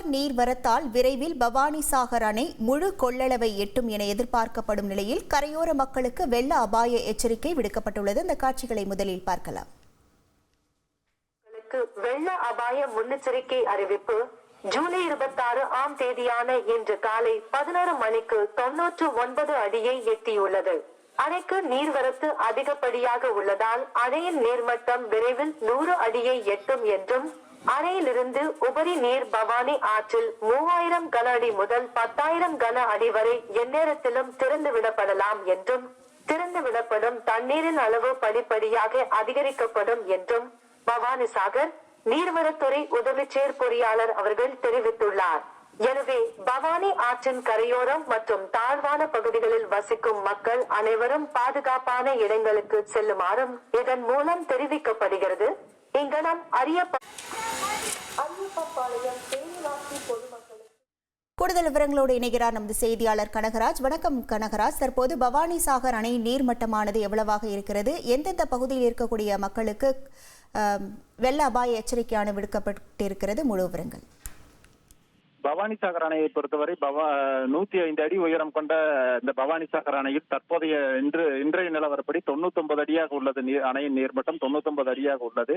சாகர் நீர்வரத்தால் விரைவில் பவானி சாகர் அணை முழு கொள்ளளவை எட்டும் என எதிர்பார்க்கப்படும் நிலையில் கரையோர மக்களுக்கு வெள்ள அபாய எச்சரிக்கை விடுக்கப்பட்டுள்ளது. இந்த காட்சிகளை முதலில் பார்க்கலாம். வெள்ள அபாய முன்னெச்சரிக்கை அறிவிப்பு. ஜூலை இருபத்தாறு ஆம் தேதியான இன்று காலை பதினாறு மணிக்கு தொன்னூற்று ஒன்பது அடியை எட்டியுள்ளது. அணைக்கு நீர்வரத்து அதிகப்படியாக உள்ளதால் அணையின் நீர்மட்டம் விரைவில் நூறு அடியை எட்டும் என்றும் அணையிலிருந்து உபரி நீர் பவானி ஆற்றில் மூவாயிரம் கன அடி முதல் பத்தாயிரம் கன அடி வரை எந்நேரத்திலும் திறந்து விடப்படலாம் என்றும் திறந்து விடப்படும் தண்ணீரின் அளவு படிப்படியாக அதிகரிக்கப்படும் என்றும் பவானி சாகர் நீர்வளத்துறை உதவி செயற்பொறியாளர் அவர்கள் தெரிவித்துள்ளார். எனவே பவானி ஆற்றின் கரையோரம் மற்றும் தாழ்வான பகுதிகளில் வசிக்கும் மக்கள் அனைவரும் பாதுகாப்பான இடங்களுக்கு செல்லுமாறும் இதன் மூலம் தெரிவிக்கப்படுகிறது. இங்கனம் அறியப்ப தேனிவாசி பொதுமக்களுக்கு. கூடுதல் விவரங்களோடு இணைகிறார் நமது செய்தியாளர் கனகராஜ். வணக்கம் கனகராஜ். தற்போது பவானி சாகர் அணை நீர்மட்டமானது எவ்வளவாக இருக்கிறது? எந்தெந்த பகுதியில் இருக்கக்கூடிய மக்களுக்கு வெள்ள அபாய எச்சரிக்கையான விடுக்கப்பட்டிருக்கிறது? முழு விவரங்கள். பவானி சாகர் அணையை பொறுத்தவரை பவா நூத்தி ஐந்து அடி உயரம் கொண்ட இந்த பவானி சாகர் அணையில் தற்போதைய இன்று இன்றைய நிலவரப்படி தொண்ணூத்தி ஒன்பது அடியாக உள்ளது நீர் அணையின் நீர்மட்டம் தொண்ணூத்தி ஒன்பது அடியாக உள்ளது.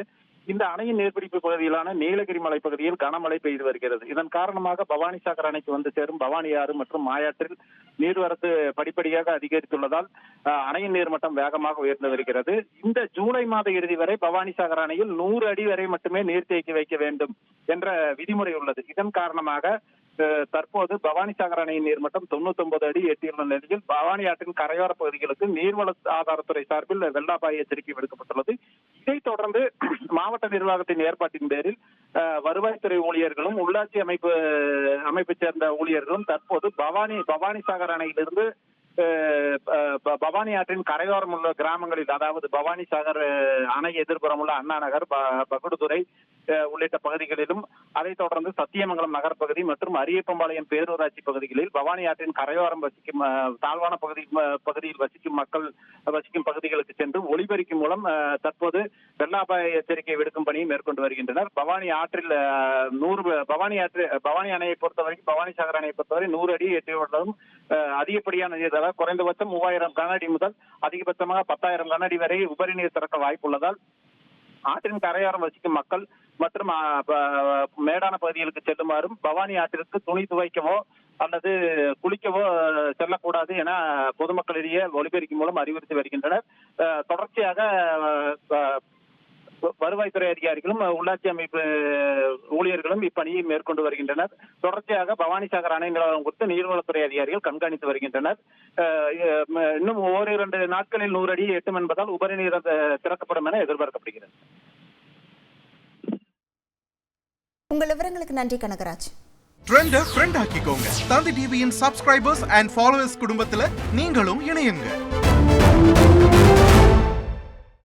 இந்த அணையின் நீர்பிடிப்பு பகுதியிலான நீலகிரி மலை பகுதியில் கனமழை பெய்து வருகிறது. இதன் காரணமாக பவானி சாகர் அணைக்கு வந்து சேரும் பவானி ஆறு மற்றும் மாயாற்றில் நீர்வரத்து படிப்படியாக அதிகரித்துள்ளதால் அணையின் நீர்மட்டம் வேகமாக உயர்ந்து வருகிறது. இந்த ஜூலை மாத இறுதி வரை பவானி சாகர் அணையில் நூறு அடி வரை மட்டுமே நீர் தேக்கி வைக்க வேண்டும் என்ற விதிமுறை உள்ளது. இதன் காரணமாக தற்போது பவானி சாகர் அணையின் நீர்மட்டம் தொண்ணூத்தி ஒன்பது அடி எட்டியுள்ள நிலையில் பவானி ஆற்றின் கரையோர பகுதிகளுக்கு நீர்வள ஆதாரத்துறை சார்பில் வெள்ள எச்சரிக்கை விடுக்கப்பட்டுள்ளது. இதைத் தொடர்ந்து மாவட்ட நிர்வாகத்தின் ஏற்பாட்டின் பேரில் அஹ், வருவாய்த்துறை ஊழியர்களும் உள்ளாட்சி அமைப்பு அமைப்பைச் சேர்ந்த ஊழியர்களும் தற்போது பவானி பவானி சாகர் அணையிலிருந்து பவானி ஆற்றின் கரையோரம் உள்ள கிராமங்களில் அதாவது பவானி சாகர் அணை எதிர்ப்புறம் உள்ள அண்ணா நகர் ப- பகுடுதுறை உள்ளிட்ட பகுதிகளிலும் அதைத் தொடர்ந்து சத்தியமங்கலம் நகர் பகுதி மற்றும் அரியப்பம்பாளையம் பேரூராட்சி பகுதிகளில் பவானி ஆற்றின் கரையோரம் வசிக்கும் தாழ்வான பகுதி பகுதியில் வசிக்கும் மக்கள் வசிக்கும் பகுதிகளுக்கு சென்று ஒளிபெருக்கி மூலம் தற்போது வெள்ள அபாய எச்சரிக்கை விடுக்கும் பணியை மேற்கொண்டு வருகின்றனர். பவானி ஆற்றில் நூறு பவானி ஆற்று பவானி அணையை பொறுத்தவரைக்கும் பவானி சாகர் அணையை பொறுத்தவரை நூறு அடி எட்டியுள்ளதும் அஹ், அதிகப்படியான அதாவது குறைந்தபட்சம் மூவாயிரம் கனஅடி முதல் அதிகபட்சமாக பத்தாயிரம் கனஅடி வரை உபரி நீர் திறக்க வாய்ப்புள்ளதால் ஆற்றின் கரையோரம் வசிக்கும் மக்கள் மற்றும் மேடான பகுதிகளுக்கு செல்லுமாறும் பவானி ஆற்றிற்கு துணி துவைக்கவோ அல்லது குளிக்கவோ செல்லக்கூடாது என பொதுமக்களிடையே ஒலிபெருக்கி மூலம் அறிவுறுத்தி வருகின்றனர். தொடர்ச்சியாக வருவாய்த்துறை அதிகாரிகளும் உள்ளாட்சி அமைப்பு ஊழியர்களும் இப்பணியை மேற்கொண்டு வருகின்றனர். தொடர்ச்சியாக பவானி சாகர் அணை நிலவரம் குறித்து நீர்வளத்துறை அதிகாரிகள் கண்காணித்து வருகின்றனர். இன்னும் ஓரிரண்டு நாட்களில் நூறு அடி எட்டும் என்பதால் உபரி நீர் திறக்கப்படும் என எதிர்பார்க்கப்படுகிறது. உங்கள் விவரங்களுக்கு நன்றி கனகராஜ். ட்ரெண்ட ஃப்ரெண்ட் ஆக்கிக்கோங்க. தந்தி டிவியின் சப்ஸ்கிரைபர்ஸ் அண்ட் ஃபாலோவர்ஸ் குடும்பத்துல நீங்களும் இணையுங்க.